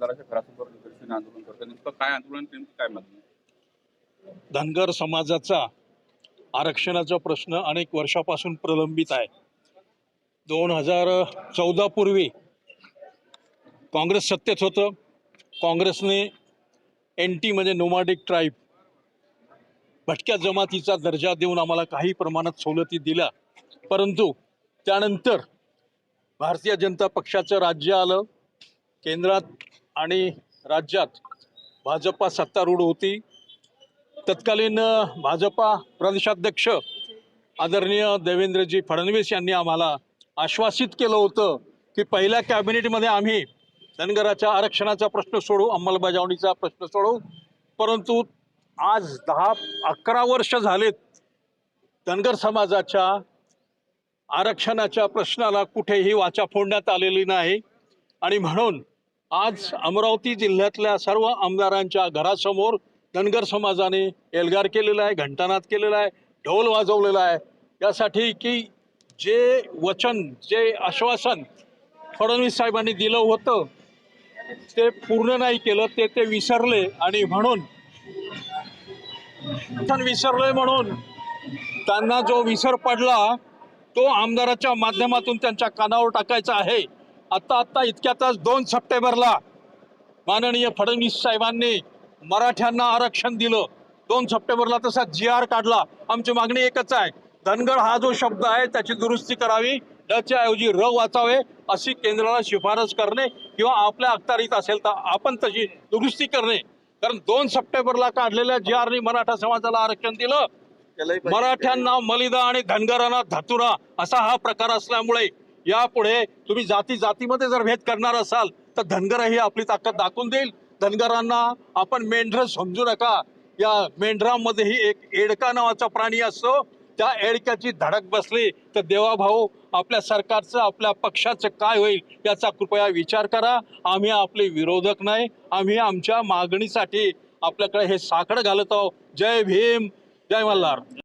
नेमकं काय आंदोलन नेमकं काय मागणी? धनगर समाजाचा आरक्षणाचा प्रश्न अनेक वर्षापासून प्रलंबित आहे. दोन हजार चौदा पूर्वी काँग्रेस सत्तेत होतं. काँग्रेसने एन टी म्हणजे नोमॅडिक ट्राईब भटक्या जमातीचा दर्जा देऊन आम्हाला काही प्रमाणात सवलती दिल्या. परंतु त्यानंतर भारतीय जनता पक्षाचं राज्य आलं. केंद्रात आणि राज्यात भाजपा सत्तारूढ होती. तत्कालीन भाजपा प्रदेशाध्यक्ष आदरणीय देवेंद्रजी फडणवीस यांनी आम्हाला आश्वासित केलं होतं की पहिल्या कॅबिनेटमध्ये आम्ही धनगराच्या आरक्षणाचा प्रश्न सोडू अंमलबजावणीचा प्रश्न सोडवू. परंतु आज दहा अकरा वर्ष झालेत धनगर समाजाच्या आरक्षणाच्या प्रश्नाला कुठेही वाचा फोडण्यात आलेली नाही. आणि म्हणून आज अमरावती जिल्ह्यातल्या सर्व आमदारांच्या घरासमोर धनगर समाजाने एल्गार केलेला आहे घंटानाद केलेला आहे ढोल वाजवलेला आहे. यासाठी की जे वचन जे आश्वासन फडणवीस साहेबांनी दिलं होतं ते पूर्ण नाही केलं ते ते विसरले आणि म्हणून विसरले म्हणून त्यांना जो विसर पडला तो आमदाराच्या माध्यमातून त्यांच्या कानावर टाकायचा आहे. आत्ता आत्ता इतक्यातच दोन सप्टेंबरला माननीय फडणवीस साहेबांनी मराठ्यांना आरक्षण दिलं. दोन सप्टेंबरला तसा जी आर काढला. आमची मागणी एकच आहे. धनगड हा जो शब्द आहे त्याची दुरुस्ती करावी. डच्या ऐवजी र वाचावे अशी केंद्राला शिफारस करणे किंवा आपल्या अखत्यारीत असेल तर आपण तशी दुरुस्ती करणे. कारण दोन सप्टेंबरला काढलेल्या जी आरनी मराठा समाजाला आरक्षण दिलं. मराठ्यांना मलिदा आणि धनगरांना धातुरा असा हा प्रकार असल्यामुळे यापुढे तुम्ही जाती जातीमध्ये जर भेद करणार असाल तर धनगरही आपली ताकद दाखवून देईल. धनगरांना आपण मेंढर समजू नका. या मेंढरामध्येही एक एडका नावाचा प्राणी असतो. त्या एडक्याची धडक बसली तर देवाभाऊ आपल्या सरकारचं आपल्या पक्षाचं काय होईल याचा कृपया विचार करा. आम्ही आपले विरोधक नाही. आम्ही आमच्या मागणीसाठी आपल्याकडे हे साकडं घालत आहोत. जय भीम. जय मल्हार.